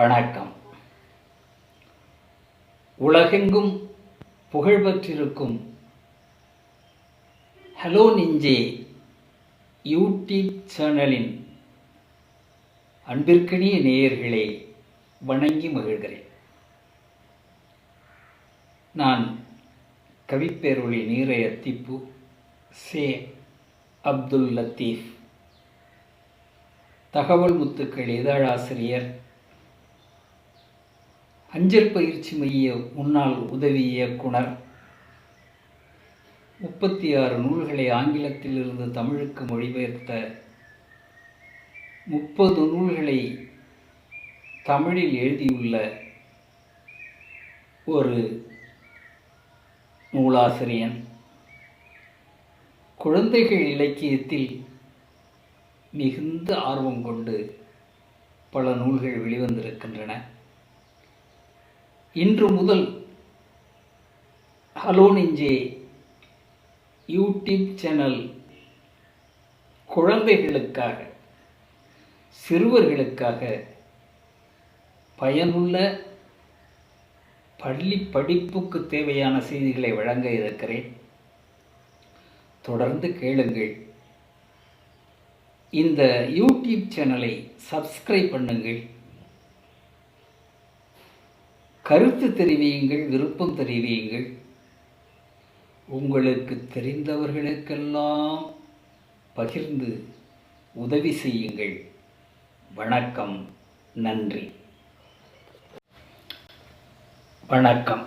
வணக்கம். உலகெங்கும் புகழ்பெற்றிருக்கும் hello நிஞ்சே YouTube சேனலின் அன்பிற்கினிய நேயர்களே வணங்கி மகிழ்கிறேன். நான் கவிப்பேரொளி நீரை திப்பு சே அப்துல் லத்தீஃப் தகவல் முத்துக்கள் இதழாசிரியர் அஞ்சல் பயிற்சி மைய முன்னாள் உதவி இயக்குனர். முப்பத்தி ஆறு நூல்களை ஆங்கிலத்திலிருந்து தமிழுக்கு மொழிபெயர்த்த முப்பது நூல்களை தமிழில் எழுதியுள்ள ஒரு நூலாசிரியன். குழந்தைகள் இலக்கியத்தில் மிகுந்த ஆர்வம் கொண்டு பல நூல்கள் வெளிவந்திருக்கின்றன. இன்று முதல் ஹலோ நெஞ்சே யூடியூப் சேனல் குழந்தைகளுக்காக சிறுவர்களுக்காக பயனுள்ள பள்ளி படிப்புக்கு தேவையான செய்திகளை வழங்க இருக்கிறேன். தொடர்ந்து கேளுங்கள். இந்த யூடியூப் சேனலை சப்ஸ்கிரைப் பண்ணுங்கள். கருத்து தெரிவியுங்கள் விருப்பம் தெரிவியுங்கள். உங்களுக்கு தெரிந்தவர்களுக்கெல்லாம் பகிர்ந்து உதவி செய்யுங்கள். வணக்கம் நன்றி. வணக்கம்.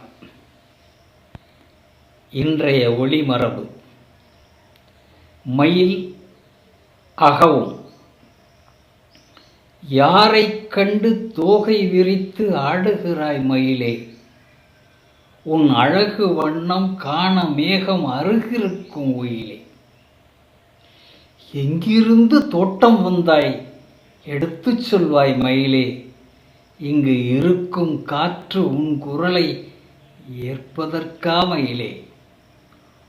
இன்றைய ஒளிமரபு. மயில் அகவும். யாரைக் கண்டு தோகை விரித்து ஆடுகிறாய் மயிலே? உன் அழகு வண்ணம் காண மேகம் அருகிருக்கும் ஒயிலே எங்கிருந்து தோட்டம் வந்தாய்? எடுத்துச் சொல்வாய் மயிலே. இங்கு இருக்கும் காற்று உன் குரலை ஏற்பதற்கா மயிலே?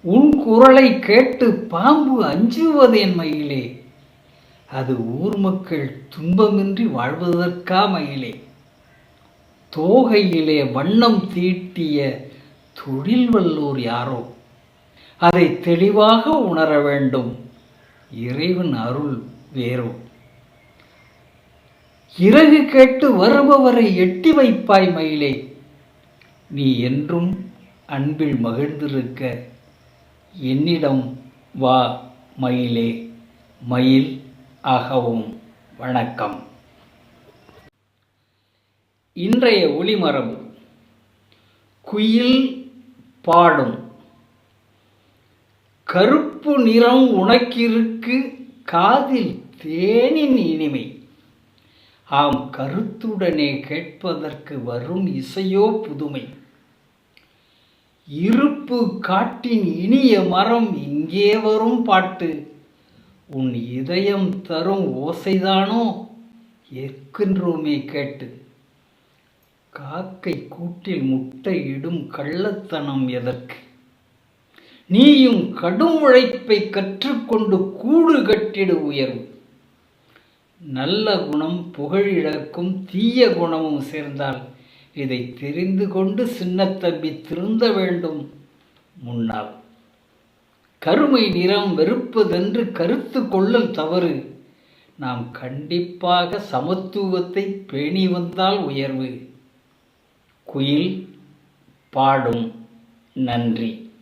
உன் குரலை கேட்டு பாம்பு அஞ்சுவதேன் மயிலே? அது ஊர் மக்கள் துன்பமின்றி வாழ்வதற்கா மயிலே? தோகையிலே வண்ணம் தீட்டிய தொழில் வல்லூர் யாரோ? அதை தெளிவாக உணர வேண்டும். இறைவன் அருள் வேறோ? இறகு கேட்டு வருபவரை எட்டி வைப்பாய் மயிலே. நீ என்றும் அன்பில் மகிழ்ந்திருக்க என்னிடம் வா மயிலே. மயில் ஆகவும் வணக்கம். இன்றைய ஒளிமரபு குயில் பாடும். கருப்பு நிறம் உனக்கிருக்கு காதில் தேனின் இனிமை. ஆம் கருத்துடனே கேட்பதற்கு வரும் இசையோ புதுமை. இருப்பு காட்டின் இனிய மரம் இங்கே வரும் பாட்டு. உன் இதயம் தரும் ஓசைதானோ? ஏற்கின்றோமே கேட்டு. காக்கை கூட்டில் முட்டையிடும் கள்ளத்தனம் எதற்கு? நீயும் கடும் உழைப்பை கற்றுக்கொண்டு கூடு கட்டிடு உயர்வு. நல்ல குணம் புகழிழக்கும் தீய குணமும் சேர்ந்தால் இதை தெரிந்து கொண்டு சின்னத்தம்பி திருந்த வேண்டும் முன்னால் கருமை நிறம் வெறுப்பதென்று கருத்து கொள்ளல் தவறு. நாம் கண்டிப்பாக சமத்துவத்தை பேணி வந்தால் உயர்வு. குயில் பாடும். நன்றி.